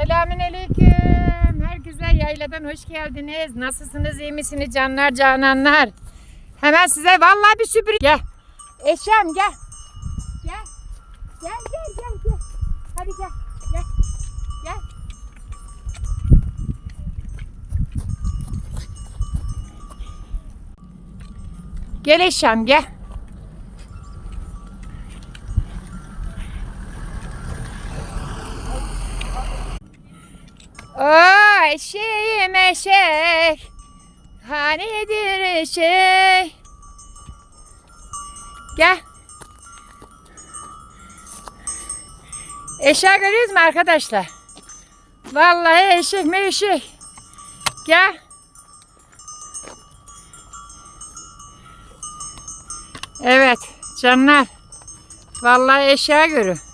Selamünaleyküm. Herkese yayladan hoş geldiniz. Nasılsınız? iyi misiniz canlar cananlar? Hemen size vallahi bir sürpriz. Gel. Eşem gel. Gel. Gel gel gel gel. Hadi gel. Gel. Gel. Gel Eşem gel. O eşeğim eşek. Hanidir eşek? Gel. Eşeği görüyoruz mu arkadaşlar? Vallahi eşek mi eşek? Gel. Evet canlar. Vallahi eşeği görü